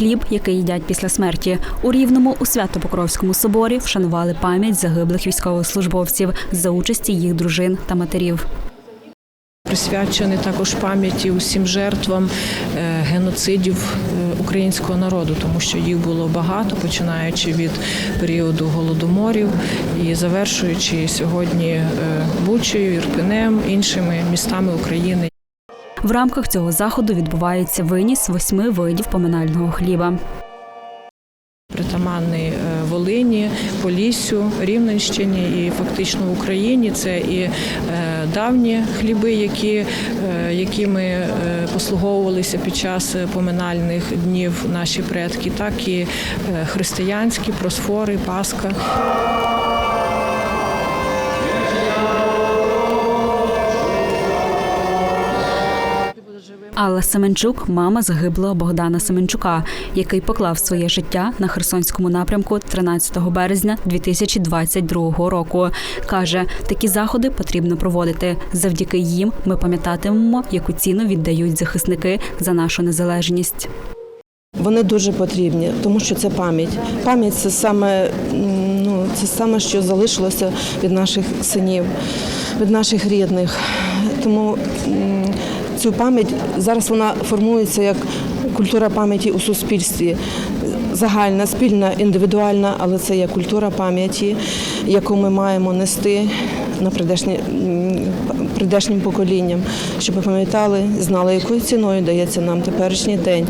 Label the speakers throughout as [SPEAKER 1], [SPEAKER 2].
[SPEAKER 1] Хліб, який їдять після смерті. У Рівному у Свято-Покровському соборі вшанували пам'ять загиблих військовослужбовців за участі їх дружин та матерів.
[SPEAKER 2] присвячений також пам'яті усім жертвам е, геноцидів е, українського народу, тому що їх було багато, починаючи від періоду голодоморів і завершуючи сьогодні е, Бучею, Ірпенем, іншими містами України.
[SPEAKER 1] В рамках цього заходу відбувається виніс восьми видів поминального хліба.
[SPEAKER 2] Притаманний е, Волині, Поліссю, Рівненщині і фактично Україні це і е, давні хліби, які, е, якими послуговувалися під час поминальних днів наші предки, так і християнські просфори, Пасха.
[SPEAKER 1] Алла Семенчук мама загиблого Богдана Семенчука, який поклав своє життя на Херсонському напрямку 13 березня 2022 року. Каже, такі заходи потрібно проводити. Завдяки їм ми пам'ятатимемо, яку ціну віддають захисники за нашу незалежність.
[SPEAKER 3] Вони дуже потрібні, тому що це пам'ять. Пам'ять це саме, ну, це саме, що залишилося від наших синів, від наших рідних. Тому цю пам'ять зараз вона формується як культура пам'яті у суспільстві. Загальна, спільна, індивідуальна, але це є культура пам'яті, яку ми маємо нести на прийдешні, прийдешнім поколінням, щоб ми пам'ятали, знали, якою ціною дається нам теперішній день.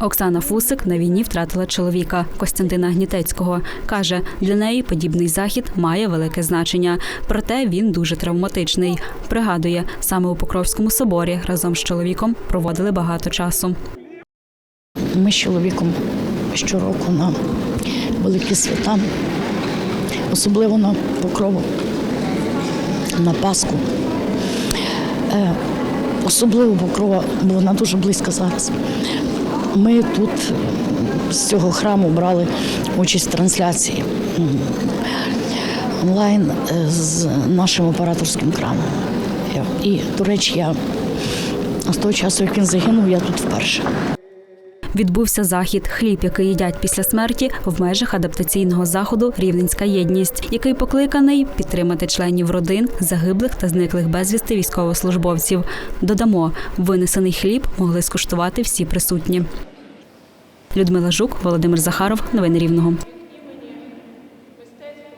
[SPEAKER 1] Оксана Фусик на війні втратила чоловіка Костянтина Гнітецького. Каже, для неї подібний захід має велике значення. Проте він дуже травматичний. Пригадує, саме у Покровському соборі разом з чоловіком проводили багато часу.
[SPEAKER 4] Ми з чоловіком щороку на великі свята, особливо на покрову, на Пасху. Е, Особливо покрова, бо вона дуже близько зараз. Ми тут з цього храму брали участь в трансляції онлайн е, з нашим операторським храмом. І, до речі, я з того часу, як він загинув, я тут вперше.
[SPEAKER 1] Відбувся захід хліб, який їдять після смерті в межах адаптаційного заходу Рівненська єдність, який покликаний підтримати членів родин загиблих та зниклих безвісти військовослужбовців. Додамо, винесений хліб могли скуштувати всі присутні. Людмила Жук, Володимир Захаров. Новини Рівного.